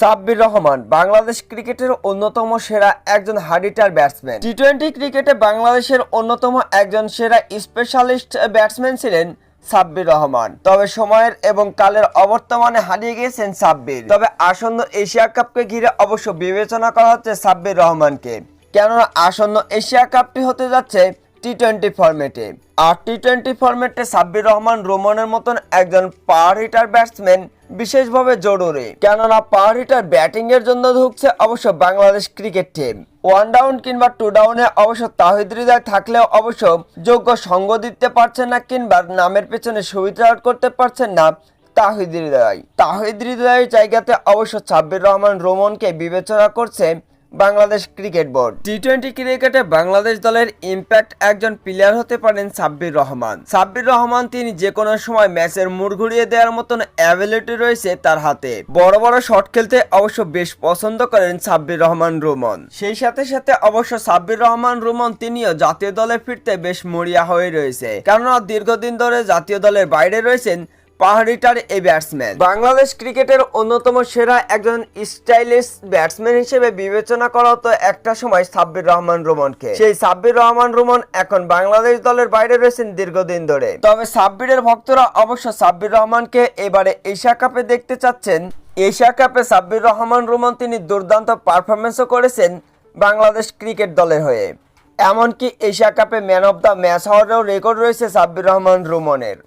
সাব্বির রহমান, বাংলাদেশ ক্রিকেটের অন্যতম সেরা একজন হার্ডিটার ব্যাটসম্যান। টি টোয়েন্টি ক্রিকেটে বাংলাদেশের অন্যতম একজন সেরা স্পেশালিস্ট ব্যাটসম্যান ছিলেন সাব্বির রহমান। তবে সময়ের এবং কালের অবর্তমানে হারিয়ে গিয়েছেন সাব্বির। তবে আসন্ন এশিয়া কাপকে ঘিরে অবশ্য বিবেচনা করা হচ্ছে সাব্বির রহমানকে। কেননা আসন্ন এশিয়া কাপটি হতে যাচ্ছে টি টোয়েন্টি ফরম্যাটে। আর টি টোয়েন্টি ফরম্যাটে সাব্বির রহমান রোমনের মতন একজন পাওয়ার হিটার ব্যাটসম্যান বিশেষভাবে জরুরি। কেননা পাওয়ার হিটার ব্যাটিং এর জন্য ঢুকছে অবশ্য Bangladesh cricket team one down কিংবা টু ডাউনে অবশ্য তাহিদ থাকলেও অবশ্য যোগ্য সঙ্গ দিতে পারছেন না কিংবা নামের পেছনে সুবিধা করতে পারছেন না তাহিদ হৃদয়। তাহিদ জায়গাতে অবশ্য ছাব্বির রহমান রোমনকে বিবেচনা করছে Bangladesh cricket board. T twenty ক্রিকেটে বাংলাদেশ দলের ইম্প্যাক্ট একজন প্লেয়ার হতে পারেন সাব্বির রহমান। সাব্বির রহমান তিনি যে কোনো সময় ম্যাচের মুড় ঘুরিয়ে দেওয়ার মতন অ্যাবিলিটি রয়েছে তার হাতে। বড় বড় শট খেলতে অবশ্য বেশ পছন্দ করেন সাব্বির রহমান, রোমন। সেই সাথে সাথে অবশ্য সাব্বির রহমান, রোমন তিনিও জাতীয় দলে ফিরতে বেশ মরিয়া হয়ে রয়েছে। কেননা দীর্ঘদিন ধরে জাতীয় দলের বাইরে রয়েছেন পাহাড়িটার এই ব্যাটসম্যান। বাংলাদেশ ক্রিকেটের অন্যতম সেরা একজন স্টাইলিশ ব্যাটসম্যান হিসেবে বিবেচনা করা হতো একটা সময় সাব্বির রহমান রোমনকে। সেই সাব্বির রহমান রোমন এখন বাংলাদেশ দলের বাইরে রয়েছেন দীর্ঘদিন ধরে। তবে সাব্বিরের ভক্তরা অবশ্য সাব্বির রহমানকে এবারে এশিয়া কাপে দেখতে চাচ্ছেন। এশিয়া কাপে সাব্বির রহমান রোমন তিনি দুর্দান্ত পারফরমেন্সও করেছেন বাংলাদেশ ক্রিকেট দলের হয়ে। এমনকি এশিয়া কাপে ম্যান অব দ্য ম্যাচ হওয়ারও রেকর্ড রয়েছে সাব্বির রহমান রোমনের।